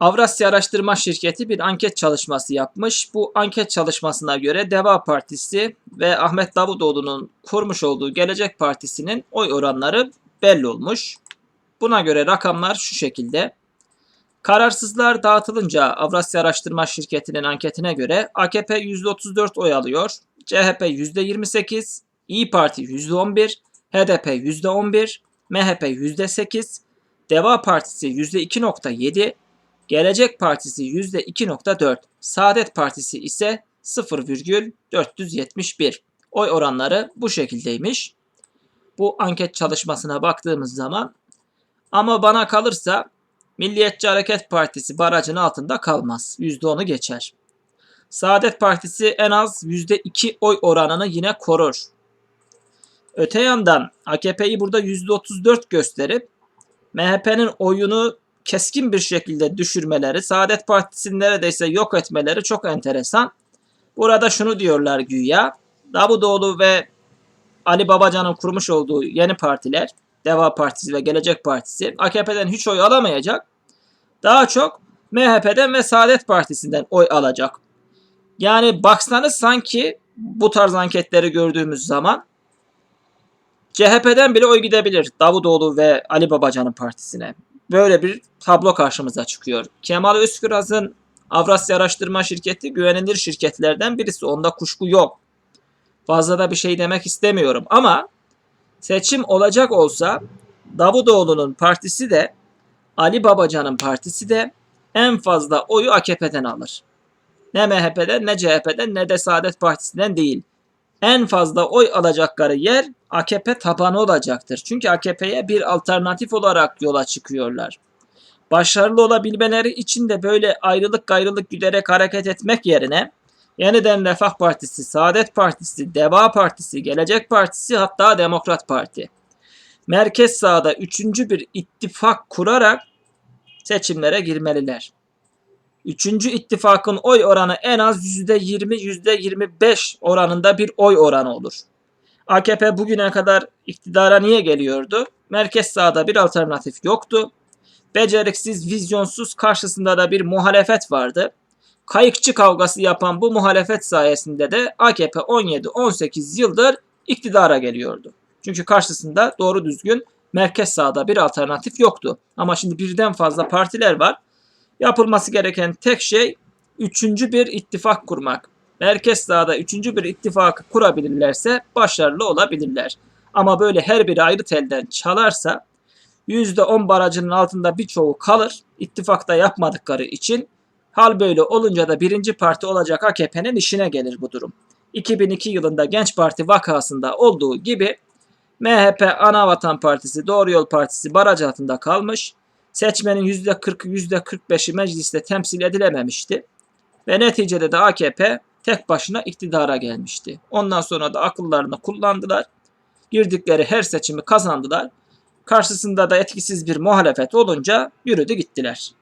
Avrasya Araştırma Şirketi bir anket çalışması yapmış. Bu anket çalışmasına göre Deva Partisi ve Ahmet Davutoğlu'nun kurmuş olduğu Gelecek Partisi'nin oy oranları belli olmuş. Buna göre rakamlar şu şekilde. Kararsızlar dağıtılınca Avrasya Araştırma Şirketi'nin anketine göre AKP %34 oy alıyor, CHP %28, İyi Parti %11, HDP %11, MHP %8, Deva Partisi %2.7, Gelecek Partisi %2.4, Saadet Partisi ise 0,471. Oy oranları bu şekildeymiş. Bu anket çalışmasına baktığımız zaman ama bana kalırsa Milliyetçi Hareket Partisi barajın altında kalmaz. %10'u geçer. Saadet Partisi en az %2 oy oranını yine korur. Öte yandan AKP'yi burada %34 gösterip MHP'nin oyunu keskin bir şekilde düşürmeleri, Saadet Partisi'ni neredeyse yok etmeleri çok enteresan. Burada şunu diyorlar güya, Davutoğlu ve Ali Babacan'ın kurmuş olduğu yeni partiler, Deva Partisi ve Gelecek Partisi AKP'den hiç oy alamayacak. Daha çok MHP'den ve Saadet Partisi'nden oy alacak. Yani baksanız sanki bu tarz anketleri gördüğümüz zaman CHP'den bile oy gidebilir Davutoğlu ve Ali Babacan'ın partisine. Böyle bir tablo karşımıza çıkıyor. Kemal Özküraz'ın Avrasya Araştırma Şirketi güvenilir şirketlerden birisi. Onda kuşku yok. Fazla da bir şey demek istemiyorum ama seçim olacak olsa Davutoğlu'nun partisi de Ali Babacan'ın partisi de en fazla oyu AKP'den alır. Ne MHP'den ne CHP'den ne de Saadet Partisi'nden değil. En fazla oy alacakları yer AKP tabanı olacaktır. Çünkü AKP'ye bir alternatif olarak yola çıkıyorlar. Başarılı olabilmeleri için de böyle ayrılık gayrılık güderek hareket etmek yerine yeniden Refah Partisi, Saadet Partisi, Deva Partisi, Gelecek Partisi hatta Demokrat Parti. Merkez sağda üçüncü bir ittifak kurarak seçimlere girmeliler. Üçüncü ittifakın oy oranı en az %20, %25 oranında bir oy oranı olur. AKP bugüne kadar iktidara niye geliyordu? Merkez sağda bir alternatif yoktu. Beceriksiz, vizyonsuz karşısında da bir muhalefet vardı. Kayıkçı kavgası yapan bu muhalefet sayesinde de AKP 17-18 yıldır iktidara geliyordu. Çünkü karşısında doğru düzgün merkez sağda bir alternatif yoktu. Ama şimdi birden fazla partiler var. Yapılması gereken tek şey üçüncü bir ittifak kurmak. Merkez sağda üçüncü bir ittifakı kurabilirlerse başarılı olabilirler. Ama böyle her biri ayrı telden çalarsa %10 barajının altında birçoğu kalır. İttifakta yapmadıkları için hal böyle olunca da birinci parti olacak AKP'nin işine gelir bu durum. 2002 yılında Genç Parti vakasında olduğu gibi MHP Anavatan Partisi, Doğru Yol Partisi baraj altında kalmış. Seçmenin %40'ı %45'i mecliste temsil edilememişti. Ve neticede de AKP tek başına iktidara gelmişti. Ondan sonra da akıllarını kullandılar. Girdikleri her seçimi kazandılar. Karşısında da etkisiz bir muhalefet olunca yürüdü gittiler.